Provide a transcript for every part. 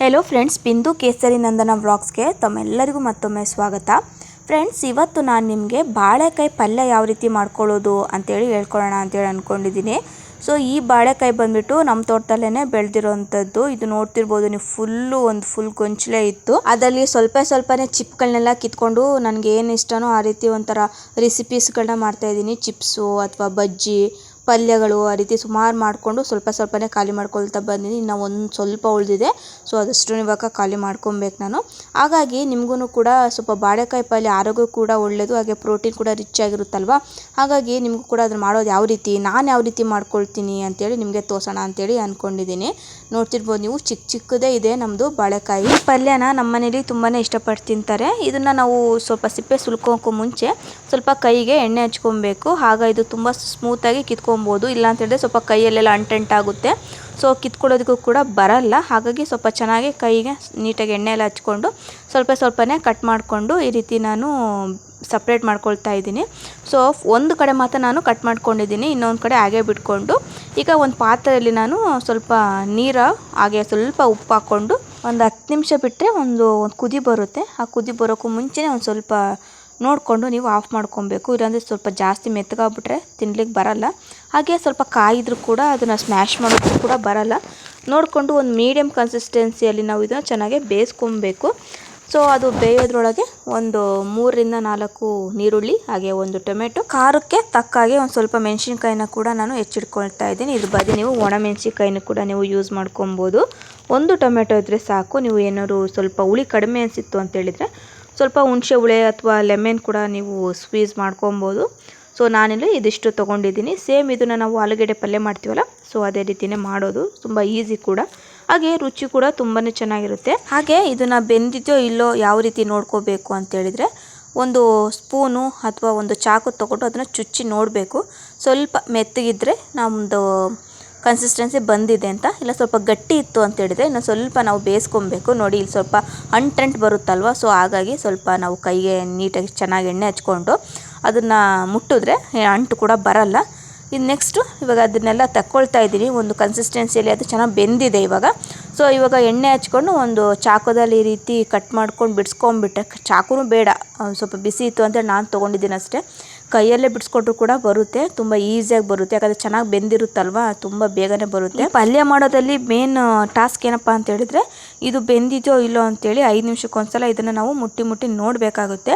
Hello friends ಬಿಂದು ಕೇಸರಿ ನಂದನ ವ್ಲಾಗ್ಸ್ಗೆ ತಮ್ಮೆಲ್ಲರಿಗೂ ಮತ್ತೊಮ್ಮೆ ಸ್ವಾಗತ. ಫ್ರೆಂಡ್ಸ್ ಇವತ್ತು ನಾನು ನಿಮಗೆ ಬಾಳೆಕಾಯಿ ಪಲ್ಯ ಯಾವ ರೀತಿ ಮಾಡ್ಕೊಳ್ಳೋದು ಅಂತೇಳಿ ಹೇಳ್ಕೊಳ್ಳೋಣ ಅಂತೇಳಿ ಅಂದ್ಕೊಂಡಿದ್ದೀನಿ ಸೊ ಈ ಬಾಳೆಕಾಯಿ ಬಂದ್ಬಿಟ್ಟು ನಮ್ಮ ತೋಟದಲ್ಲೇ ಬೆಳೆದಿರೋವಂಥದ್ದು ಇದು ನೋಡ್ತಿರ್ಬೋದು, ನೀವು ಫುಲ್ಲು ಒಂದು ಫುಲ್ ಗೊಂಚಲೇ ಇತ್ತು. ಅದರಲ್ಲಿ ಸ್ವಲ್ಪ ಸ್ವಲ್ಪನೇ ಚಿಪ್ಗಳನ್ನೆಲ್ಲ ಕಿತ್ಕೊಂಡು ನನಗೆ ಏನು ಇಷ್ಟನೋ ಆ ರೀತಿ ಒಂಥರ ರೆಸಿಪೀಸ್ಗಳನ್ನ ಮಾಡ್ತಾಯಿದ್ದೀನಿ ಚಿಪ್ಸು ಅಥವಾ ಬಜ್ಜಿ ಪಲ್ಯಗಳು ಆ ರೀತಿ ಸುಮಾರು ಮಾಡಿಕೊಂಡು ಸ್ವಲ್ಪ ಸ್ವಲ್ಪನೇ ಖಾಲಿ ಮಾಡ್ಕೊಳ್ತಾ ಬಂದಿದ್ದೀನಿ ಇನ್ನು ಒಂದು ಸ್ವಲ್ಪ ಉಳಿದಿದೆ. ಸೊ, ಅದಷ್ಟು ಇವಾಗ ಖಾಲಿ ಮಾಡ್ಕೊಬೇಕು ನಾನು. ಹಾಗಾಗಿ ನಿಮಗೂ ಕೂಡ ಸ್ವಲ್ಪ ಬಾಳೆಕಾಯಿ ಪಲ್ಯ ಆರೋಗ್ಯ ಕೂಡ ಒಳ್ಳೆಯದು ಹಾಗೆ ಪ್ರೋಟೀನ್ ಕೂಡ ರಿಚ್ ಆಗಿರುತ್ತಲ್ವ? ಹಾಗಾಗಿ ನಿಮಗೂ ಕೂಡ ಅದನ್ನು ಮಾಡೋದು ಯಾವ ರೀತಿ, ನಾನು ಯಾವ ರೀತಿ ಮಾಡ್ಕೊಳ್ತೀನಿ ಅಂತೇಳಿ ನಿಮಗೆ ತೋಸೋಣ ಅಂತೇಳಿ ಅಂದ್ಕೊಂಡಿದ್ದೀನಿ ನೋಡ್ತಿರ್ಬೋದು ನೀವು ಚಿಕ್ಕ ಚಿಕ್ಕದೇ ಇದೆ ನಮ್ಮದು ಬಾಳೆಕಾಯಿ. ಪಲ್ಯನ ನಮ್ಮ ಮನೇಲಿ ತುಂಬಾ ಇಷ್ಟಪಟ್ಟು ತಿಂತಾರೆ. ಇದನ್ನು ನಾವು ಸ್ವಲ್ಪ ಸಿಪ್ಪೆ ಸುಲ್ಕೋಕ್ಕೂ ಮುಂಚೆ ಸ್ವಲ್ಪ ಕೈಗೆ ಎಣ್ಣೆ ಹಚ್ಕೊಬೇಕು. ಆಗ ಇದು ತುಂಬ ಸ್ಮೂತಾಗಿ ಕಿತ್ಕೊಬೋದು ಇಲ್ಲ ಅಂತ ಹೇಳಿದ್ರೆ ಸ್ವಲ್ಪ ಕೈಯಲ್ಲೆಲ್ಲ ಅಂಟಂಟಾಗುತ್ತೆ ಸೊ ಕಿತ್ಕೊಳ್ಳೋದಕ್ಕೂ ಕೂಡ ಬರಲ್ಲ. ಹಾಗಾಗಿ ಸ್ವಲ್ಪ ಚೆನ್ನಾಗಿ ಕೈಗೆ ನೀಟಾಗಿ ಎಣ್ಣೆ ಎಲ್ಲ ಹಚ್ಕೊಂಡು ಸ್ವಲ್ಪ ಸ್ವಲ್ಪನೇ ಕಟ್ ಮಾಡಿಕೊಂಡು ಈ ರೀತಿ ನಾನು ಸಪ್ರೇಟ್ ಮಾಡ್ಕೊಳ್ತಾ ಇದ್ದೀನಿ. ಸೊ ಒಂದು ಕಡೆ ಮಾತ್ರ ನಾನು ಕಟ್ ಮಾಡ್ಕೊಂಡಿದ್ದೀನಿ. ಇನ್ನೊಂದು ಕಡೆ ಹಾಗೆ ಬಿಟ್ಕೊಂಡು ಈಗ ಒಂದು ಪಾತ್ರೆಯಲ್ಲಿ ನಾನು ಸ್ವಲ್ಪ ನೀರು, ಹಾಗೆ ಸ್ವಲ್ಪ ಉಪ್ಪು ಹಾಕ್ಕೊಂಡು ಒಂದು ಹತ್ತು ನಿಮಿಷ ಬಿಟ್ಟರೆ ಒಂದು ಒಂದು ಕುದಿ ಬರುತ್ತೆ. ಆ ಕುದಿ ಬರೋಕ್ಕೂ ಮುಂಚೆನೇ ಒಂದು ಸ್ವಲ್ಪ ನೋಡಿಕೊಂಡು ನೀವು ಆಫ್ ಮಾಡ್ಕೊಬೇಕು. ಇಲ್ಲಾಂದರೆ ಸ್ವಲ್ಪ ಜಾಸ್ತಿ ಮೆತ್ತಗಾಗ್ಬಿಟ್ರೆ ತಿನ್ಲಿಕ್ಕೆ ಬರಲ್ಲ. ಹಾಗೆ ಸ್ವಲ್ಪ ಕಾಯಿದ್ರೂ ಕೂಡ ಅದನ್ನು ಸ್ಮ್ಯಾಶ್ ಮಾಡೋಕ್ಕೂ ಕೂಡ ಬರಲ್ಲ. ನೋಡಿಕೊಂಡು ಒಂದು ಮೀಡಿಯಮ್ ಕನ್ಸಿಸ್ಟೆನ್ಸಿಯಲ್ಲಿ ನಾವು ಇದನ್ನು ಚೆನ್ನಾಗಿ ಬೇಯಿಸ್ಕೊಬೇಕು. ಸೊ ಅದು ಬೇಯೋದ್ರೊಳಗೆ ಒಂದು ಮೂರರಿಂದ ನಾಲ್ಕು ನೀರುಳ್ಳಿ ಹಾಗೆ ಒಂದು ಟೊಮೆಟೊ. ಖಾರಕ್ಕೆ ತಕ್ಕಾಗೆ ಒಂದು ಸ್ವಲ್ಪ ಮೆಣಸಿನ್ಕಾಯಿನ ಕೂಡ ನಾನು ಹೆಚ್ಚಿಟ್ಕೊಳ್ತಾ ಇದ್ದೀನಿ. ಇದು ಬದಿ ನೀವು ಒಣ ಮೆಣಸಿನ್ಕಾಯಿನ ಕೂಡ ನೀವು ಯೂಸ್ ಮಾಡ್ಕೊಬೋದು. ಒಂದು ಟೊಮೆಟೊ ಇದ್ದರೆ ಸಾಕು. ನೀವು ಏನಾದ್ರು ಸ್ವಲ್ಪ ಹುಳಿ ಕಡಿಮೆ ಅನಿಸಿತ್ತು ಅಂತೇಳಿದರೆ ಸ್ವಲ್ಪ ಹುಣಸೆ ಹುಳಿ ಅಥವಾ ಲೆಮನ್ ಕೂಡ ನೀವು ಸ್ಕ್ವೀಸ್ ಮಾಡ್ಕೊಬೋದು. ಸೊ ನಾನಿಲ್ಲಿ ಇದಿಷ್ಟು ತೊಗೊಂಡಿದ್ದೀನಿ. ಸೇಮ್ ಇದನ್ನು ನಾವು ಆಲೂಗಡ್ಡೆ ಪಲ್ಯ ಮಾಡ್ತೀವಲ್ಲ ಸೊ ಅದೇ ರೀತಿಯೇ ಮಾಡೋದು. ತುಂಬ ಈಸಿ ಕೂಡ. ಹಾಗೆ ರುಚಿ ಕೂಡ ತುಂಬಾ ಚೆನ್ನಾಗಿರುತ್ತೆ. ಹಾಗೆ ಇದನ್ನು ಬೆಂದಿದೆಯೋ ಇಲ್ಲೋ ಯಾವ ರೀತಿ ನೋಡ್ಕೋಬೇಕು ಅಂತೇಳಿದರೆ ಒಂದು ಸ್ಪೂನು ಅಥವಾ ಒಂದು ಚಾಕು ತೊಗೊಂಡು ಅದನ್ನು ಚುಚ್ಚಿ ನೋಡಬೇಕು. ಸ್ವಲ್ಪ ಮೆತ್ತಗಿದ್ರೆ ನಮ್ಮದು ಕನ್ಸಿಸ್ಟೆನ್ಸಿ ಬಂದಿದೆ ಅಂತ. ಇಲ್ಲ, ಸ್ವಲ್ಪ ಗಟ್ಟಿ ಇತ್ತು ಅಂತ ಹೇಳಿದರೆ ಇನ್ನು ಸ್ವಲ್ಪ ನಾವು ಬೇಯಿಸ್ಕೊಬೇಕು. ನೋಡಿ, ಇಲ್ಲಿ ಸ್ವಲ್ಪ ಅಂಟಂಟ್ ಬರುತ್ತಲ್ವ ಸೊ ಹಾಗಾಗಿ ಸ್ವಲ್ಪ ನಾವು ಕೈಗೆ ನೀಟಾಗಿ ಚೆನ್ನಾಗಿ ಎಣ್ಣೆ ಹಚ್ಕೊಂಡು ಅದನ್ನು ಮುಟ್ಟಿದ್ರೆ ಅಂಟು ಕೂಡ ಬರಲ್ಲ. ಇನ್ನು ನೆಕ್ಸ್ಟು ಇವಾಗ ಅದನ್ನೆಲ್ಲ ತಕ್ಕೊಳ್ತಾ ಇದ್ದೀನಿ. ಒಂದು ಕನ್ಸಿಸ್ಟೆನ್ಸಿಯಲ್ಲಿ ಅದು ಚೆನ್ನಾಗಿ ಬೆಂದಿದೆ ಇವಾಗ. ಸೊ ಇವಾಗ ಎಣ್ಣೆ ಹಚ್ಕೊಂಡು ಒಂದು ಚಾಕುದಲ್ಲಿ ಈ ರೀತಿ ಕಟ್ ಮಾಡ್ಕೊಂಡು ಬಿಡಿಸ್ಕೊಂಬಿಟ್ಟೆ ಚಾಕುನೂ ಬೇಡ. ಸ್ವಲ್ಪ ಬಿಸಿ ಇತ್ತು ಅಂತೇಳಿ ನಾನು ತೊಗೊಂಡಿದ್ದೀನಿ ಅಷ್ಟೇ. ಕೈಯಲ್ಲೇ ಬಿಡಿಸ್ಕೊಟ್ರು ಕೂಡ ಬರುತ್ತೆ. ತುಂಬ ಈಸಿಯಾಗಿ ಬರುತ್ತೆ. ಯಾಕಂದರೆ ಚೆನ್ನಾಗಿ ಬೆಂದಿರುತ್ತಲ್ವ? ತುಂಬ ಬೇಗನೆ ಬರುತ್ತೆ. ಪಲ್ಯ ಮಾಡೋದಲ್ಲಿ ಮೇನ್ ಟಾಸ್ಕ್ ಏನಪ್ಪ ಅಂತ ಹೇಳಿದ್ರೆ ಇದು ಬೆಂದಿದೆಯೋ ಇಲ್ಲೋ ಅಂತೇಳಿ ಐದು ನಿಮಿಷಕ್ಕೊಂದ್ಸಲ ಇದನ್ನು ನಾವು ಮುಟ್ಟಿ ಮುಟ್ಟಿ ನೋಡಬೇಕಾಗುತ್ತೆ.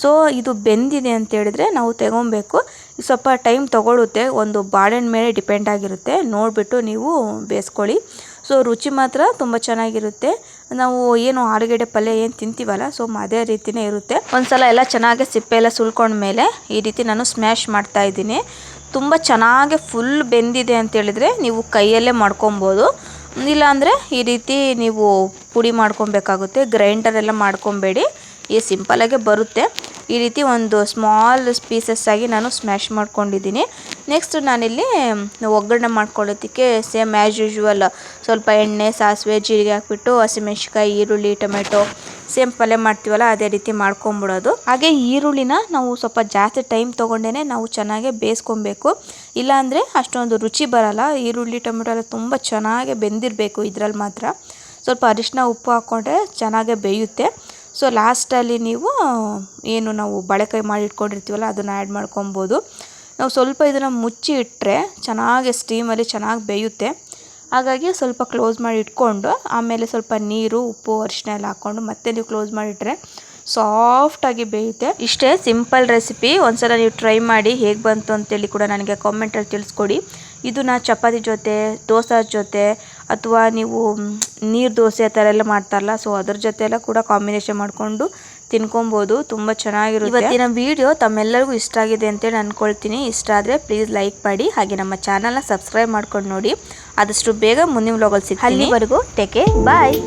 ಸೊ ಇದು ಬೆಂದಿದೆ ಅಂತ ಹೇಳಿದ್ರೆ ನಾವು ತಗೊಬೇಕು. ಸ್ವಲ್ಪ ಟೈಮ್ ತಗೊಳ್ಳುತ್ತೆ ಒಂದು ಬಾಳೆಹಣ್ಣು ಮೇಲೆ ಡಿಪೆಂಡ್ ಆಗಿರುತ್ತೆ. ನೋಡಿಬಿಟ್ಟು ನೀವು ಬೇಯಿಸ್ಕೊಳ್ಳಿ ಸೊ ರುಚಿ ಮಾತ್ರ ತುಂಬ ಚೆನ್ನಾಗಿರುತ್ತೆ. ನಾವು ಏನು ಆಲೂಗಡ್ಡೆ ಪಲ್ಯ ಏನು ತಿಂತೀವಲ್ಲ, ಸೊ ಅದೇ ರೀತಿಯೇ ಇರುತ್ತೆ. ಒಂದ್ಸಲ ಎಲ್ಲ ಚೆನ್ನಾಗಿ ಸಿಪ್ಪೆ ಎಲ್ಲ ಸುಲ್ಕೊಂಡ್ಮೇಲೆ ಈ ರೀತಿ ನಾನು ಸ್ಮ್ಯಾಶ್ ಮಾಡ್ತಾ ಇದ್ದೀನಿ. ತುಂಬ ಚೆನ್ನಾಗಿ ಫುಲ್ ಬೆಂದಿದೆ ಅಂತೇಳಿದರೆ ನೀವು ಕೈಯಲ್ಲೇ ಮಾಡ್ಕೊಬೋದು. ಇಲ್ಲಾಂದರೆ ಈ ರೀತಿ ನೀವು ಪುಡಿ ಮಾಡ್ಕೊಬೇಕಾಗುತ್ತೆ ಗ್ರೈಂಡರೆಲ್ಲ ಮಾಡ್ಕೊಬೇಡಿ. ಈ ಸಿಂಪಲಾಗೆ ಬರುತ್ತೆ. ಈ ರೀತಿ ಒಂದು ಸ್ಮಾಲ್ ಪೀಸಸ್ ಆಗಿ ನಾನು ಸ್ಮ್ಯಾಶ್ ಮಾಡ್ಕೊಂಡಿದ್ದೀನಿ. ನೆಕ್ಸ್ಟ್ ನಾನಿಲ್ಲಿ ಒಗ್ಗರಣೆ ಮಾಡ್ಕೊಳ್ಳೋದಕ್ಕೆ ಸೇಮ್ ಆ್ಯಸ್ ಯೂಶ್ವಲ್ ಸ್ವಲ್ಪ ಎಣ್ಣೆ, ಸಾಸಿವೆ, ಜೀರಿಗೆ ಹಾಕ್ಬಿಟ್ಟು ಹಸಿಮೆಣ್ಸಿಕಾಯಿ ಈರುಳ್ಳಿ, ಟೊಮೆಟೊ ಸೇಮ್ ಪಲ್ಯ ಮಾಡ್ತೀವಲ್ಲ, ಅದೇ ರೀತಿ ಮಾಡ್ಕೊಂಬಿಡೋದು. ಹಾಗೆ ಈರುಳ್ಳಿನ ನಾವು ಸ್ವಲ್ಪ ಜಾಸ್ತಿ ಟೈಮ್ ತೊಗೊಂಡೇ ನಾವು ಚೆನ್ನಾಗೆ ಬೇಯಿಸ್ಕೊಬೇಕು. ಇಲ್ಲಾಂದರೆ ಅಷ್ಟೊಂದು ರುಚಿ ಬರಲ್ಲ. ಈರುಳ್ಳಿ, ಟೊಮೆಟೊ ಎಲ್ಲ ತುಂಬ ಚೆನ್ನಾಗೆ ಬೆಂದಿರಬೇಕು ಇದರಲ್ಲಿ ಮಾತ್ರ. ಸ್ವಲ್ಪ ಅರಿಶಿನ ಉಪ್ಪು ಹಾಕ್ಕೊಂಡ್ರೆ ಚೆನ್ನಾಗೆ ಬೇಯುತ್ತೆ. ಸೊ ಲಾಸ್ಟಲ್ಲಿ ನೀವು, ಏನು ನಾವು ಬಳೆಕಾಯಿ ಮಾಡಿ ಇಟ್ಕೊಂಡಿರ್ತೀವಲ್ಲ ಅದನ್ನು ಆ್ಯಡ್ ಮಾಡ್ಕೊಬೋದು. ನಾವು ಸ್ವಲ್ಪ ಇದನ್ನು ಮುಚ್ಚಿ ಇಟ್ಟರೆ ಚೆನ್ನಾಗಿ ಸ್ಟೀಮಲ್ಲಿ ಚೆನ್ನಾಗಿ ಬೇಯುತ್ತೆ. ಹಾಗಾಗಿ ಸ್ವಲ್ಪ ಕ್ಲೋಸ್ ಮಾಡಿ ಇಟ್ಕೊಂಡು, ಆಮೇಲೆ ಸ್ವಲ್ಪ ನೀರು, ಉಪ್ಪು ಅರಿಶಿನ ಎಲ್ಲ ಹಾಕ್ಕೊಂಡು ಮತ್ತೆ ನೀವು ಕ್ಲೋಸ್ ಮಾಡಿಟ್ರೆ ಸಾಫ್ಟಾಗಿ ಬೇಯುತ್ತೆ. ಇಷ್ಟೇ ಸಿಂಪಲ್ ರೆಸಿಪಿ ಒಂದ್ಸಲ ನೀವು ಟ್ರೈ ಮಾಡಿ ಹೇಗೆ ಬಂತು ಅಂತೇಳಿ ಕೂಡ ನನಗೆ ಕಾಮೆಂಟಲ್ಲಿ ತಿಳಿಸ್ಕೊಡಿ. ಇದನ್ನ ಚಪಾತಿ ಜೊತೆ, ದೋಸೆ ಜೊತೆ ಅಥವಾ ನೀವು ನೀರು ದೋಸೆ ಆ ಥರ ಎಲ್ಲ ಮಾಡ್ತಾರಲ್ಲ ಸೊ ಅದ್ರ ಜೊತೆ ಎಲ್ಲ ಕೂಡ ಕಾಂಬಿನೇಷನ್ ಮಾಡಿಕೊಂಡು ತಿನ್ಕೊಬೋದು ತುಂಬಾ ಚೆನ್ನಾಗಿರುತ್ತೆ. ಇವತ್ತಿನ ವಿಡಿಯೋ ತಮ್ಮೆಲ್ಲರಿಗೂ ಇಷ್ಟ ಆಗಿದೆ ಅಂತೇಳಿ ಅನ್ಕೊಳ್ತೀನಿ. ಇಷ್ಟ ಆದ್ರೆ ಪ್ಲೀಸ್ ಲೈಕ್ ಮಾಡಿ ಹಾಗೆ ನಮ್ಮ ಚಾನೆಲ್ನ ಸಬ್ಸ್ಕ್ರೈಬ್ ಮಾಡ್ಕೊಂಡು ನೋಡಿ. ಆದಷ್ಟು ಬೇಗ ಮುಂದಿನ ವ್ಲಾಗಲ್ಲಿ ಸಿಗ್ತೀನಿ. ಅಲ್ಲಿವರೆಗೂ ಕೇರ್ ಬಾಯ್